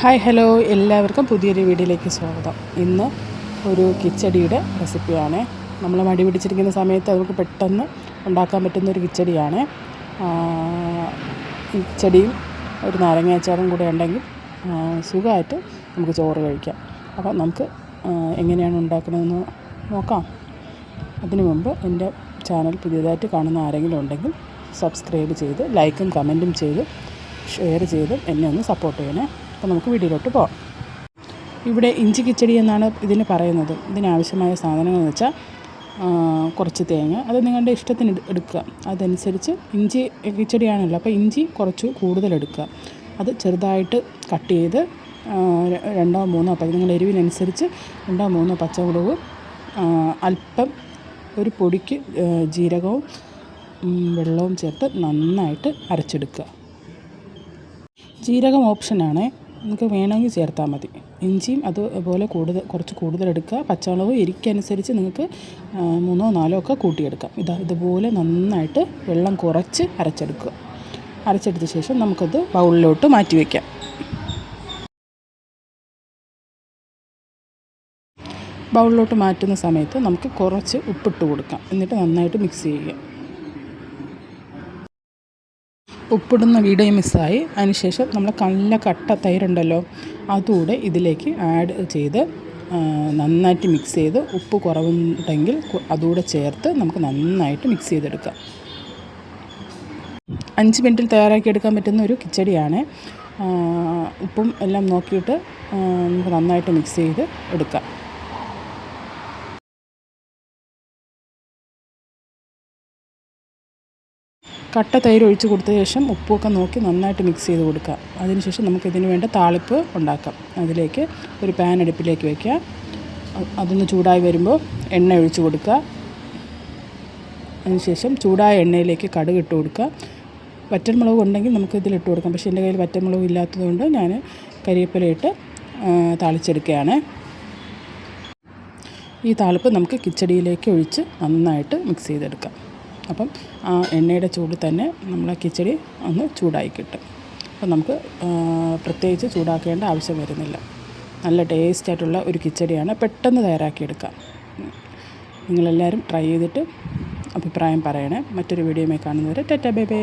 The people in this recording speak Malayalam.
Hi hello. എല്ലാവർക്കും പുതിയൊരു വീഡിയോയിലേക്ക് സ്വാഗതം. ഇന്ന് ഒരു കിച്ചടിയുടെ റെസിപ്പിയാണ്. നമ്മൾ മടി പിടിച്ചിരിക്കുന്ന സമയത്ത് നമുക്ക് പെട്ടെന്ന് ഉണ്ടാക്കാൻ പറ്റുന്ന ഒരു കിച്ചടിയാണ്. കിച്ചടിയും ഒരു നാരങ്ങ അച്ചാറും കൂടെ ഉണ്ടെങ്കിൽ സുഖമായിട്ട് നമുക്ക് ചോറ് കഴിക്കാം. അപ്പോൾ നമുക്ക് എങ്ങനെയാണ് ഉണ്ടാക്കുന്നതെന്ന് നോക്കാം. അതിനു മുമ്പ് എന്റെ ചാനൽ പുതിയതായിട്ട് കാണുന്ന ആരെങ്കിലും ഉണ്ടെങ്കിൽ സബ്സ്ക്രൈബ് ചെയ്ത് ലൈക്കും കമന്റും ചെയ്ത് ഷെയർ ചെയ്ത് എന്നെ ഒന്ന് സപ്പോർട്ട് ചെയ്യണേ. അപ്പോൾ നമുക്ക് വീഡിയോയിലോട്ട് പോകാം ഇവിടെ ഇഞ്ചി കിച്ചടി എന്നാണ് ഇതിന് പറയുന്നത്. ഇതിനാവശ്യമായ സാധനങ്ങൾ എന്ന് വെച്ചാൽ കുറച്ച് തേങ്ങ. അത് നിങ്ങളുടെ ഇഷ്ടത്തിന് എടുക്കുക. അതനുസരിച്ച് ഇഞ്ചി കിച്ചടിയാണല്ലോ അപ്പോൾ ഇഞ്ചി കുറച്ച് കൂടുതൽ എടുക്കുക. അത് ചെറുതായിട്ട് കട്ട് ചെയ്ത് രണ്ടോ മൂന്നോ പച്ച നിങ്ങളുടെ എരിവിനനുസരിച്ച് രണ്ടോ മൂന്നോ പച്ചമുളകും അല്പം ഒരു പൊടിക്ക് ജീരകവും വെള്ളവും ചേർത്ത് നന്നായിട്ട് അരച്ചെടുക്കുക. ജീരകം ഓപ്ഷനാണ്. നമുക്ക് വേണമെങ്കിൽ ചേർത്താൽ മതി. ഇഞ്ചിയും അതുപോലെ കൂടുതൽ കുറച്ച് കൂടുതൽ എടുക്കുക. പച്ചമുളക് എരിക്കനുസരിച്ച് നിങ്ങൾക്ക് മൂന്നോ നാലോ ഒക്കെ കൂട്ടിയെടുക്കാം. ഇതാ ഇതുപോലെ നന്നായിട്ട് വെള്ളം കുറച്ച് അരച്ചെടുക്കുക. അരച്ചെടുത്ത ശേഷം നമുക്കത് ബൗളിലോട്ട് മാറ്റി വയ്ക്കാം ബൗളിലോട്ട് മാറ്റുന്ന സമയത്ത് നമുക്ക് കുറച്ച് ഉപ്പിട്ട് കൊടുക്കാം. എന്നിട്ട് നന്നായിട്ട് മിക്സ് ചെയ്യുക. ഉപ്പിടുന്ന വീഡിയോ മിസ്സായി. അതിനുശേഷം നമ്മൾ നല്ല കട്ട തൈരുണ്ടല്ലോ അതുകൂടെ ഇതിലേക്ക് ആഡ് ചെയ്ത് നന്നായിട്ട് മിക്സ് ചെയ്ത് ഉപ്പ് കുറവുണ്ടെങ്കിൽ അതുകൂടെ ചേർത്ത് നമുക്ക് നന്നായിട്ട് മിക്സ് ചെയ്തെടുക്കാം. അഞ്ച് മിനിറ്റിൽ തയ്യാറാക്കിയെടുക്കാൻ പറ്റുന്ന ഒരു കിച്ചടിയാണ്. ഉപ്പും എല്ലാം നോക്കിയിട്ട് നമുക്ക് നന്നായിട്ട് മിക്സ് ചെയ്ത് എടുക്കാം. കട്ട തൈര് ഒഴിച്ച് കൊടുത്ത ശേഷം ഉപ്പൊക്കെ നോക്കി നന്നായിട്ട് മിക്സ് ചെയ്ത് കൊടുക്കുക. അതിനുശേഷം നമുക്കിതിന് വേണ്ട താളിപ്പ് ഉണ്ടാക്കാം. അതിലേക്ക് ഒരു പാൻ അടുപ്പിലേക്ക് വയ്ക്കുക അതൊന്ന് ചൂടായി വരുമ്പോൾ എണ്ണ ഒഴിച്ച് കൊടുക്കുക. അതിനുശേഷം ചൂടായ എണ്ണയിലേക്ക് കടുക് ഇട്ട് കൊടുക്കുക. വറ്റൽമുളക് ഉണ്ടെങ്കിൽ നമുക്ക് ഇതിലിട്ട് കൊടുക്കാം. പക്ഷേ എന്റെ കയ്യിൽ വറ്റൽമുളക് ഇല്ലാത്തതുകൊണ്ട് ഞാൻ കരിവേപ്പിലയിട്ട് താളിച്ചെടുക്കുകയാണ്. ഈ താളിപ്പ് നമുക്ക് കിച്ചടിയിലേക്ക് ഒഴിച്ച് നന്നായിട്ട് മിക്സ് ചെയ്തെടുക്കാം. അപ്പം ആ എണ്ണയുടെ ചൂടിൽ തന്നെ നമ്മളെ കിച്ചടി ഒന്ന് ചൂടായി കിട്ടും. അപ്പം നമുക്ക് പ്രത്യേകിച്ച് ചൂടാക്കേണ്ട ആവശ്യം വരുന്നില്ല. നല്ല ടേസ്റ്റായിട്ടുള്ള ഒരു കിച്ചടിയാണ് പെട്ടെന്ന് തയ്യാറാക്കിയെടുക്കാം. നിങ്ങളെല്ലാവരും ട്രൈ ചെയ്തിട്ട് അഭിപ്രായം പറയണേ. മറ്റൊരു വീഡിയോയുമായി കാണുന്നവരെ ടെറ്റ ബൈ ബൈ.